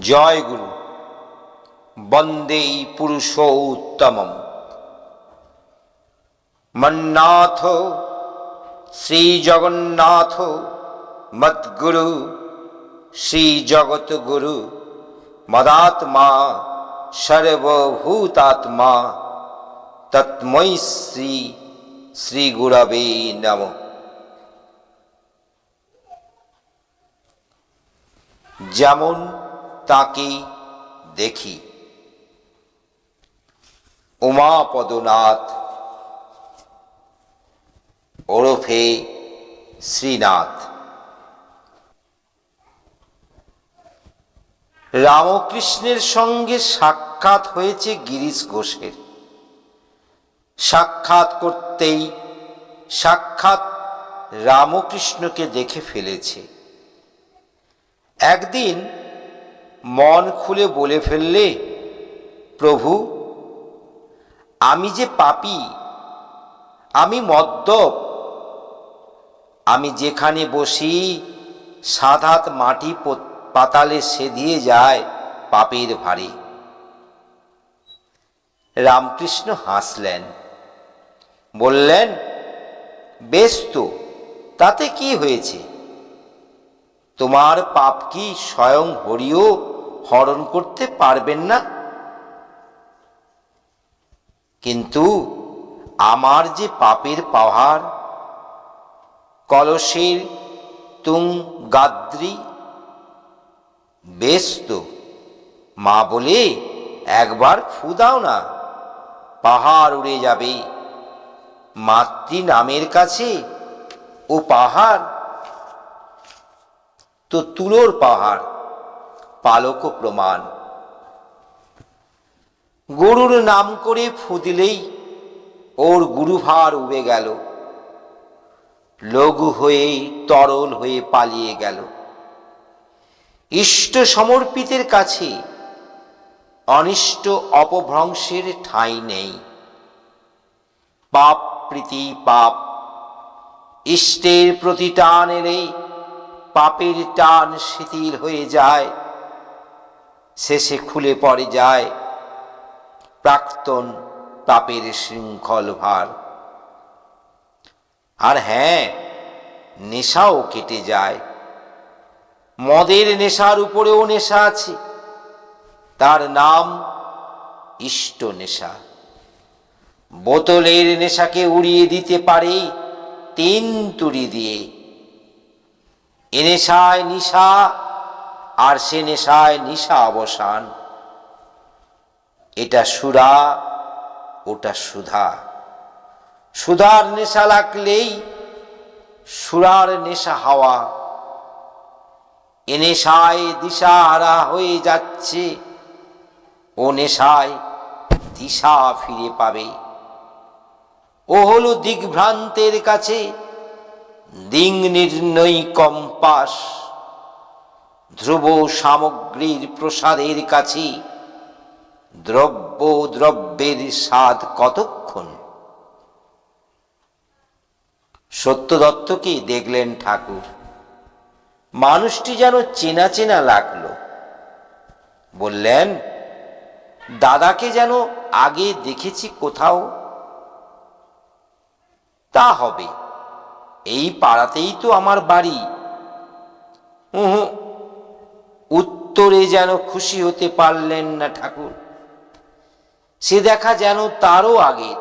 জয় গুরু। বন্দে পুরুষোত্তমম। মন্নাথ শ্রী জগন্নাথ মদ্গুরু শ্রী জগৎগুরু মদাত্মা, সর্বভূতাত্মা, তৎমৈ শ্রী শ্রী গুরবে নমঃ। যেমন তাকে দেখি। উমাপদনাথ ওরফে শ্রীনাথ। রামকৃষ্ণের সঙ্গে সাক্ষাৎ হয়েছে গিরিশ ঘোষের। সাক্ষাৎ করতেই, সাক্ষাৎ রামকৃষ্ণকে দেখে ফেলেছে। একদিন মন খুলে বলে ফেললে, প্রভু, আমি যে পাপী, আমি মদ্যপ, আমি যেখানে বসি সাধাত মাটি পাতালে সেদিয়ে যায় পাপের ভারে রামকৃষ্ণ হাসলেন, বললেন, বেশ তো, তাতে কি হয়েছে? তোমার পাপ কি স্বয়ং হরিও হরণ করতে পারবেন না। কিন্তু আমার যে পাপের পাহাড়, কলসের তুং গাদ্রি, বেশ তো। মা বলে, একবার ফু দাও না, পাহাড় উড়ে যাবে। মাতৃ নামের কাছে ও পাহাড়, তো তুলোর পাহাড়। পালক প্রমাণ গরুর নাম করে ফুদিলেই ওর গুরুভার উড়ে গেল। লঘু হয়ে তরল হয়ে পালিয়ে গেল। ইষ্ট সমর্পিতের কাছে অনিষ্ট অপভ্রংশের ঠাঁই নেই। পাপ প্রীতি পাপ। ইষ্টের প্রতি টান এলে পাপের টান শিথিল হয়ে যায়। শেষে খুলে পড়ে যায় প্রাক্তন পাপের শৃঙ্খল ভার। আর হ্যাঁ নেশাও কেটে যায়। মদের নেশার উপরেও নেশা আছে। তার নাম ইষ্ট নেশা। বোতলের নেশাকে উড়িয়ে দিতে পারে তিন তুড়ি দিয়ে। এ নেশায় নিশা আর সে নেশায় নিশা অবসান। এটা সুরা, ওটা সুধা। সুধার নেশা লাগলেই সুরার নেশা হাওয়া। এ নেশায় দিশা হারা হয়ে যাচ্ছে, ও নেশায় দিশা ফিরে পাবে। ও হলো দিগ্ভ্রান্তের কাছে দিং নির্ণয় কম্পাস। ধ্রুব সামগ্রীর প্রসাদের কাছে দ্রব্য দ্রব্যের স্বাদ কতক্ষণ? সত্যদত্তকে দেখলেন ঠাকুর? মানুষটি যেন চেনা চেনা লাগল। বললেন দাদাকে যেন আগে দেখেছি কোথাও। তা হবে এই পাড়াতেই তো আমার বাড়ি। উহু, উত্তরে যেন খুশি হতে পারলেন না ঠাকুর। সে দেখা যেন তারও আগে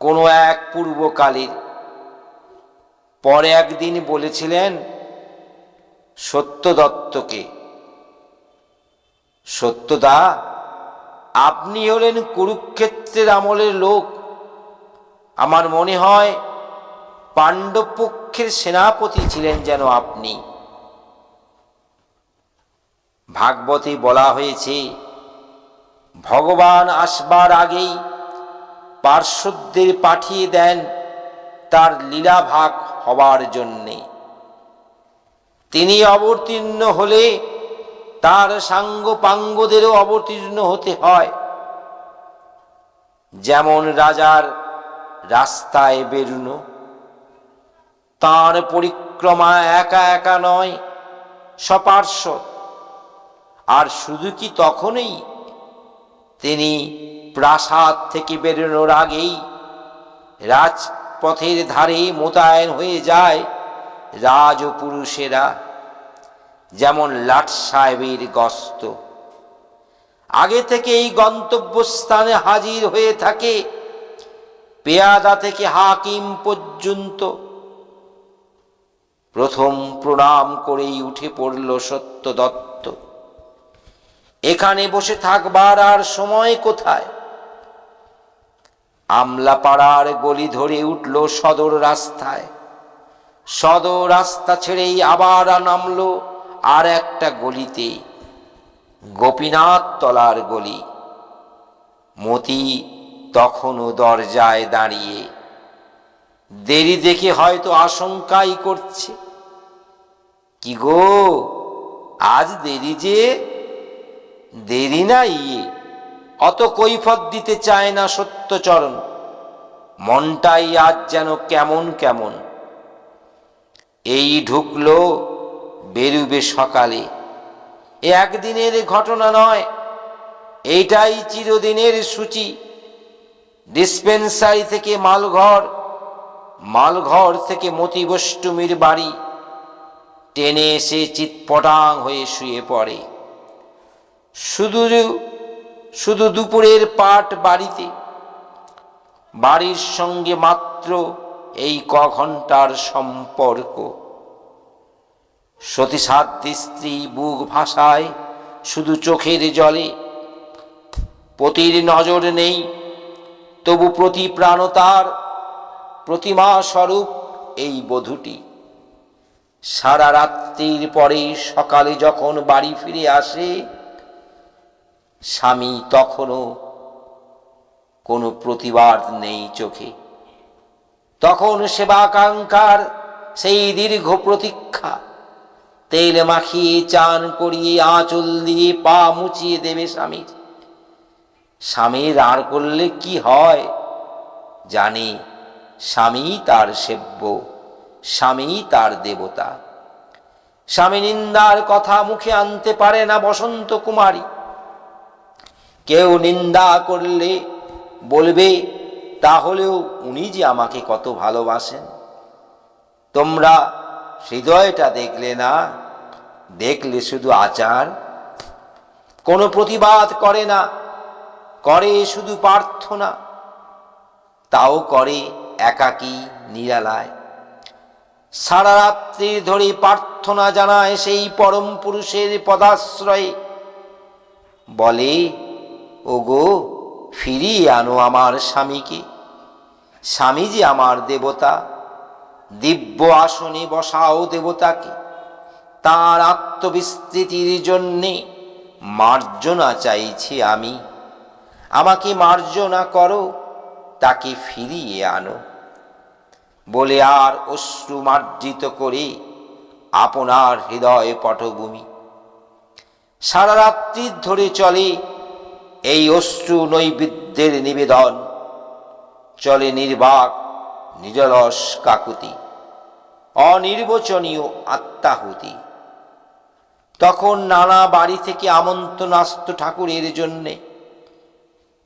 কোনো এক পূর্বকালের। পরে একদিন বলেছিলেন, সত্যদত্তকে, সত্যদা, আপনি হলেন কুরুক্ষেত্রের আমলের লোক। আমার মনে হয় পাণ্ডবপক্ষের সেনাপতি ছিলেন যেন আপনি। ভাগবতে বলা হয়েছে, ভগবান আসবার আগেই পার্শ্বদের পাঠিয়ে দেন তার লীলাভাগ হবার জন্যে। তিনি অবতীর্ণ হলে তার সাঙ্গ পাঙ্গদেরও অবতীর্ণ হতে হয়। যেমন রাজার রাস্তায় বেরুনো, তার পরিক্রমা একা একা নয়, সপার্শ্বদ। আর শুধু কি তখনই? তিনি প্রাসাদ থেকে বেরোনোর আগেই রাজপথের ধারে মোতায়েন হয়ে যায় রাজপুরুষেরা, যেমন লাট সাহেবের গস্ত। আগে থেকে এই গন্তব্যস্থানে হাজির হয়ে থাকে পেয়াদা থেকে হাকিম পর্যন্ত। প্রথম প্রণাম করেই উঠে পড়ল সত্য দত্ত এখানে বসে থাকবার আর সময় কোথায়? আমলাপাড়ার গলি ধরে উঠল সদর রাস্তায়। সদর রাস্তা ছেড়েই আবার নামলো আর একটা গলিতে। গোপীনাথ তলার গলি। মতি তখনও দরজায় দাঁড়িয়ে। দেরি দেখে হয়তো আশঙ্কাই করছে। কি গো আজ দেরি যে দেরি না ইয়ে অত কৈফত দিতে চায় না সত্যচরণ। মনটাই আজ যেন কেমন কেমন। এই ঢুকলো বেরুবে সকালে। এ একদিনের ঘটনা নয়, এইটাই চিরদিনের সূচি। ডিসপেন্সারি থেকে মালঘর মালঘর থেকে মতিবষ্টমীর বাড়ি। টেনে এসে চিৎপটাং হয়ে শুয়ে পড়ে। শুধু শুধু দুপুরের পাট বাড়িতে, বাড়ির সঙ্গে মাত্র এই ক ঘণ্টার সম্পর্ক। সতীসাধ্যী স্ত্রী বুক ভাষায় শুধু চোখের জলে। পতির নজর নেই, তবু প্রতি প্রাণতার প্রতিমা স্বরূপ এই বধূটি। সারা রাত্রির পরে সকালে যখন বাড়ি ফিরে আসে স্বামী তখনও কোনো প্রতিবাদ নেই চোখে। তখন সেবাকাঙ্ক্ষার সেই দীর্ঘ প্রতীক্ষা, তেল মাখিয়ে চান করিয়ে আঁচল দিয়ে পা মুচিয়ে দেবে স্বামীর স্বামীর আর করলে কি হয় জানে, স্বামী তার সেব্য, স্বামী তার দেবতা। স্বামী নিন্দার কথা মুখে আনতে পারে না বসন্ত কুমারী। কেউ নিন্দা করলে বলবে, তাহলেও উনি যে আমাকে কত ভালোবাসেন। তোমরা হৃদয়টা দেখলে না, দেখলে শুধু আচার। কোনো প্রতিবাদ করে না, করে শুধু প্রার্থনা। তাও করে একাকী নিরালায়। সারা রাত্রি ধরে প্রার্থনা জানায় সেই পরম পুরুষের পদাশ্রয়ে। বলে ওগো, ফিরিয়ে আনো আমার স্বামীকে। স্বামী যে আমার দেবতা, দিব্য আসনে বসাও দেবতাকে। তার আত্মবিস্তৃতির জন্যে মার্জনা চাইছি আমি। আমাকে মার্জনা করো, তাকে ফিরিয়ে আনো। বলে আর অশ্রু মার্জিত করে আপনার হৃদয় পটভূমি। সারা রাত্রি ধরে চলে এই অশ্রু নৈবিদ্যের নিবেদন। চলে নির্বাক নিজলস কাকুতি, অনির্বচনীয় আত্মাহুতি। তখন নানা বাড়ি থেকে আমন্ত্রণ আসত ঠাকুরের জন্যে।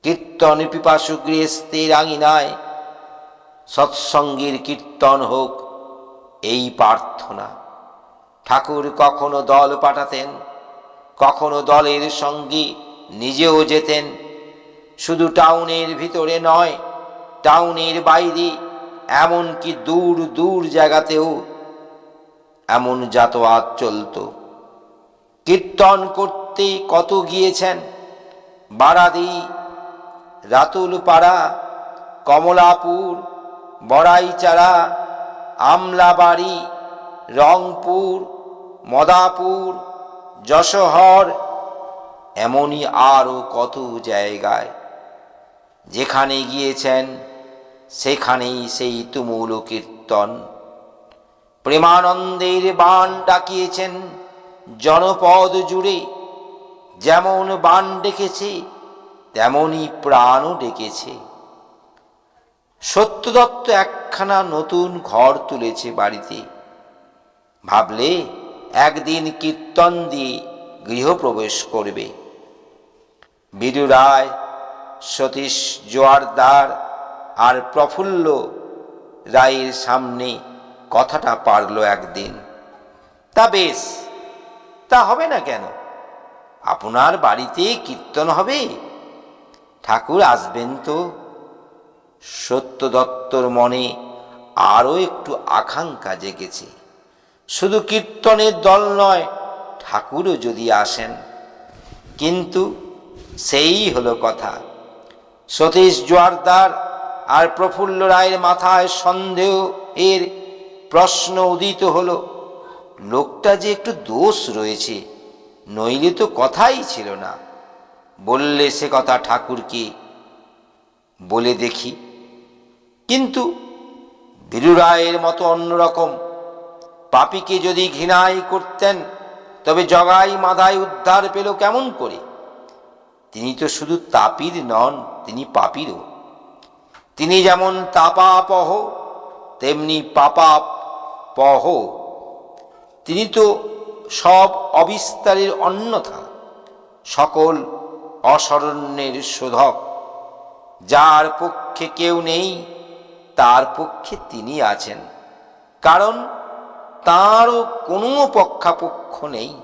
কীর্তন পিপাসু গৃহস্থের আঙিনায় সৎসঙ্গের কীর্তন হোক এই প্রার্থনা। ঠাকুর কখনো দল পাঠাতেন, কখনো দলের সঙ্গে নিজেও যেতেন। শুধু টাউনের ভিতরে নয়, টাউনের বাইরে এমনকি দূর দূর জায়গাতেও এমন যাতায়াত চলত। কীর্তন করতে কত গিয়েছেন? বারাদি, রাতুলপাড়া, কমলাপুর বড়াইচারা আমলাবাড়ি, রংপুর, মদাপুর, যশোহর এমনই আরও কত জায়গায়। যেখানে গিয়েছেন, সেখানেই সেই তুমুল কীর্তন প্রেমানন্দের বান ডাকিয়েছেন জনপদ জুড়ে। যেমন বান ডেকেছে তেমনই প্রাণও ডেকেছে। সত্যদত্ত একখানা নতুন ঘর তুলেছে বাড়িতে। ভাবলে একদিন কীর্তন দিয়ে গৃহপ্রবেশ করবে। বিদু রায় সতীশ জোয়ারদার আর প্রফুল্ল রায়ের সামনে কথাটা পারল একদিন। তা বেশ, তা হবে না কেন? আপনার বাড়িতে কীর্তন হবে? ঠাকুর আসবেন তো? সত্য দত্তর মনে আরও একটু আকাঙ্ক্ষা জেগেছে। শুধু কীর্তনের দল নয়, ঠাকুরও যদি আসেন। কিন্তু সেই হলো কথা। সতীশ জোয়ারদার আর প্রফুল্ল রায়ের মাথায় সন্দেহ এর প্রশ্ন উদিত হলো, লোকটা যে একটু দোষ রয়েছে, নইলে তো কথাই ছিল না। বললে সে কথা ঠাকুরকে বলে দেখি। কিন্তু বীরু রায়ের মতো অন্যরকম, পাপিকে যদি ঘৃণাই করতেন, তবে জগাই মাধাই উদ্ধার পেল কেমন করে? তিনি তো শুধু তাপির নন, তিনি পাপিরও। তিনি যেমন তাপাপহ, তেমনি পাপাপহ। তিনি তো সব অবিস্তারের অন্যথা, সকল অসরণ্যের শোধক। যার পক্ষে কেউ নেই, তার পক্ষে তিনি আছেন। কারণ তাঁরও কোনো পক্ষাপক্ষ নেই।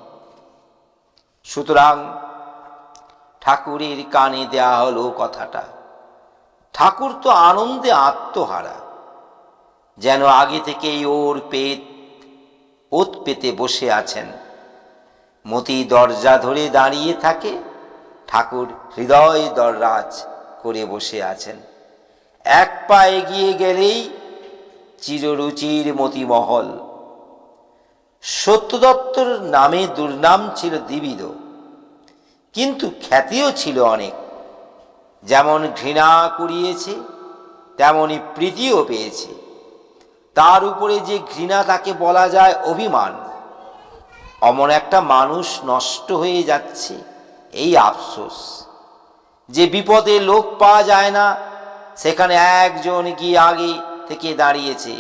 সুতরাং ঠাকুরের কানে দেয়া হলো কথাটা। ঠাকুর তো আনন্দে আত্মহারা। যেন আগে থেকেই ওর পেত ওত পেতে বসে আছেন। মতি দরজা ধরে দাঁড়িয়ে থাকে, ঠাকুর হৃদয় দররাজ করে বসে আছেন। এক পা এগিয়ে গেলেই চিররুচির মতিমহল। সত্যদত্তর নামে দুর্নাম ছিল দ্বিবিধ। কিন্তু খ্যাতিও ছিল অনেক। যেমন ঘৃণা কুড়িয়েছে তেমনই প্রীতিও পেয়েছে। তার উপরে যে ঘৃণা তাকে বলা যায় অভিমান। অমন একটা মানুষ নষ্ট হয়ে যাচ্ছে, এই আফসোস। যে বিপদে লোক পাওয়া যায় না, সেখানে একজন গিয়ে আগে থেকে দাঁড়িয়েছে।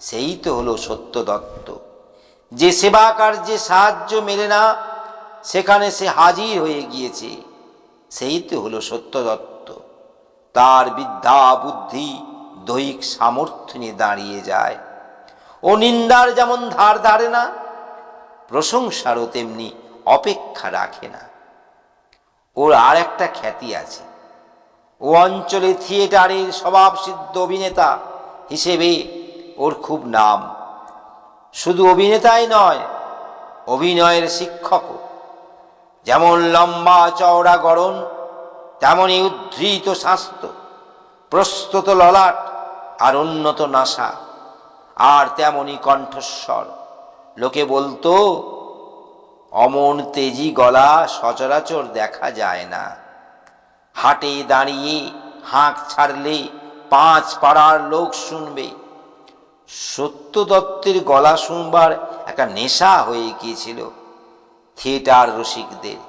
সেই তো হলো সত্য দত্ত যে সেবা কার্যে সাহায্য মেলে না সেখানে সে হাজির হয়ে গিয়েছে। সেই তো হলো সত্য দত্ত তার বিদ্যা, বুদ্ধি, দৈহিক সামর্থ্য নিয়ে দাঁড়িয়ে যায়। ও নিন্দার যেমন ধার ধারে না, প্রশংসারও তেমনি অপেক্ষা রাখে না। ওর আর একটা খ্যাতি আছে। ও অঞ্চলে থিয়েটারের স্বভাবসিদ্ধ অভিনেতা হিসেবে ওর খুব নাম। শুধু অভিনেতাই নয়, অভিনয়ের শিক্ষকও। যেমন লম্বা চওড়া গড়ন, তেমনই উদ্ধৃত স্বাস্থ্য, প্রস্তুত ললাট আর উন্নত নাসা, আর তেমনই কণ্ঠস্বর। লোকে বলতো, অমন তেজি গলা সচরাচর দেখা যায় না। হাটে দাঁড়িয়ে হাঁক ছাড়লে পাঁচ পাড়ার লোক শুনবে। সত্য দত্তের গলা শুনবার একটা নেশা হয়ে গিয়েছিল। থিয়েটার রসিকদের।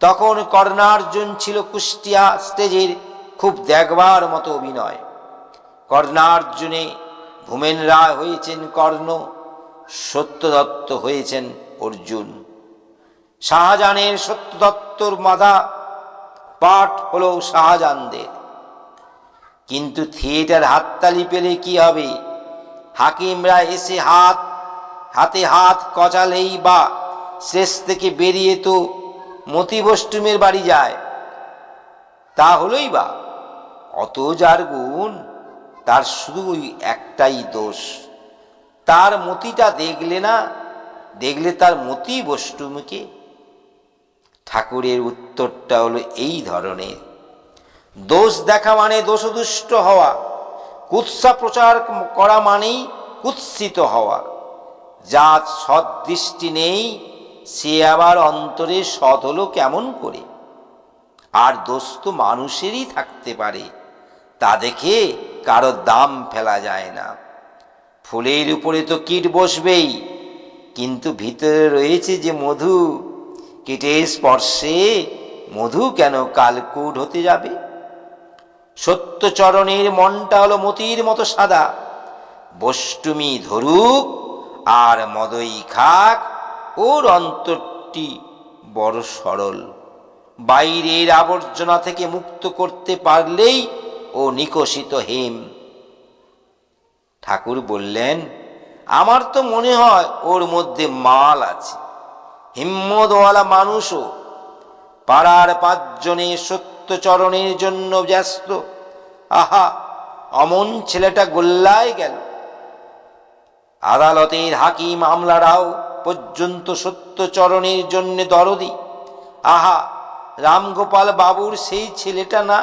তখন কর্ণার্জুন ছিল কুষ্টিয়া স্টেজের খুব দেখবার মতো অভিনয়। কর্ণার্জুনে ভূমেন রায় হয়েছেন কর্ণ, সত্যদত্ত হয়েছেন অর্জুন। শাহজাহানের সত্যদত্তর মাদা পাঠ হলো শাহজাহানদের। কিন্তু থিয়েটার হাততালি পেলে কি হবে? হাকিমরা এসে হাত, হাতে হাত কচালেই বা শেষ থেকে বেরিয়ে তো মতিবষ্টুমের বাড়ি যায়। তা হলোই বা, অত যার গুণ, তার শুধু ওই একটাই দোষ। তার মতিটা দেখলে না, দেখলে তার মতি বষ্টুমকে ঠাকুরের উত্তরটা হলো এই ধরনের। দোষ দেখা মানে দোষদুষ্ট হওয়া। কুৎসা প্রচার করা মানেই কুৎসিত হওয়া। যার সদৃষ্টি নেই সে আবার অন্তরে সৎ হলো কেমন করে? আর দোষ তো মানুষেরই থাকতে পারে, তা দেখে কারও দাম ফেলা যায় না। ফুলের উপরে তো কীট বসবেই, কিন্তু ভিতরে রয়েছে যে মধু। কীটের স্পর্শে মধু কেন কালকুট হতে যাবে? সত্যচরণের মনটা হলো মতির মতো সাদা। বষ্টুমি ধরুক আর মদই খাক ওর অন্তরটি বড় সরল। বাইরের আবর্জনা থেকে মুক্ত করতে পারলেই ও নিকশিত হেম। ঠাকুর বললেন, আমার তো মনে হয় ওর মধ্যে মাল আছে। হিম্মতওয়ালা মানুষও। পাড়ার পাঁচজনে সত্যচরণের জন্য ব্যস্ত। আহা, অমন ছেলেটা গোল্লায় গেল। আদালতের হাকিম আমলারাও পর্যন্ত সত্যচরণের জন্য দরদি। আহা, রামগোপাল বাবুর সেই ছেলেটা না?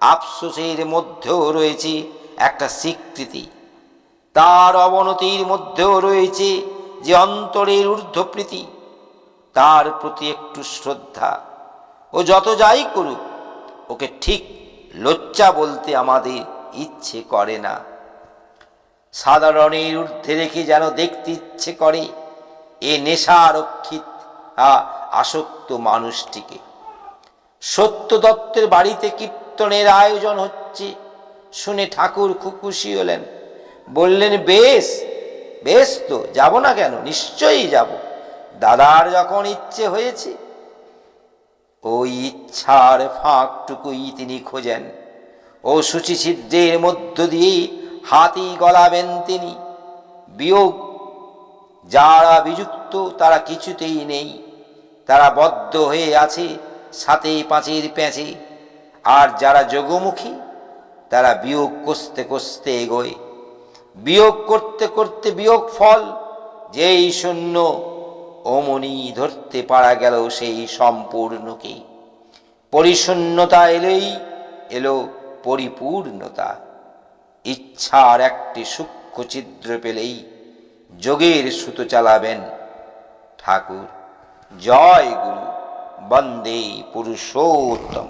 আফসোসের মধ্যেও রয়েছে একটা স্বীকৃতি। তার অবনতির মধ্যেও রয়েছে যে অন্তরের ঊর্ধ্বপ্রীতি। তার প্রতি একটু শ্রদ্ধা। ও যত যাই করুক, ওকে ঠিক লজ্জা বলতে আমাদের ইচ্ছে করে না। সাধারণের ঊর্ধ্বে রেখে যেন দেখতে ইচ্ছে করে, এ নেশারক্ষিত আসক্ত মানুষটিকে। সত্য দত্তের বাড়িতে কীর্তনের আয়োজন হচ্ছে। শুনে ঠাকুর খুব খুশি হলেন। বললেন, বেশ বেশ তো, যাব না কেন? নিশ্চয়ই যাব। দাদার যখন ইচ্ছে হয়েছে। ওই ইচ্ছার ফাঁকটুকুই তিনি খোঁজেন। ও সূচিছিদ্রের মধ্য দিয়ে হাতি গলাবেন তিনি। বিয়োগ, যারা বিযুক্ত, তারা কিছুতেই নেই। তারা বদ্ধ হয়ে আছে সাথে পাঁচের প্যাঁচে আর যারা যোগমুখী, তারা বিয়োগ কষতে কষতে এগোয়। বিয়োগ করতে করতে বিয়োগ ফল, যেই শূন্য অমনি ধরতে পারা গেল সেই সম্পূর্ণকে। পরিশূন্যতা এলেই এলো পরিপূর্ণতা। ইচ্ছার একটি সূক্ষ্ম ছিদ্র পেলেই যোগের সুতো চালাবেন ঠাকুর। জয় গুরু। বন্দে পুরুষোত্তম।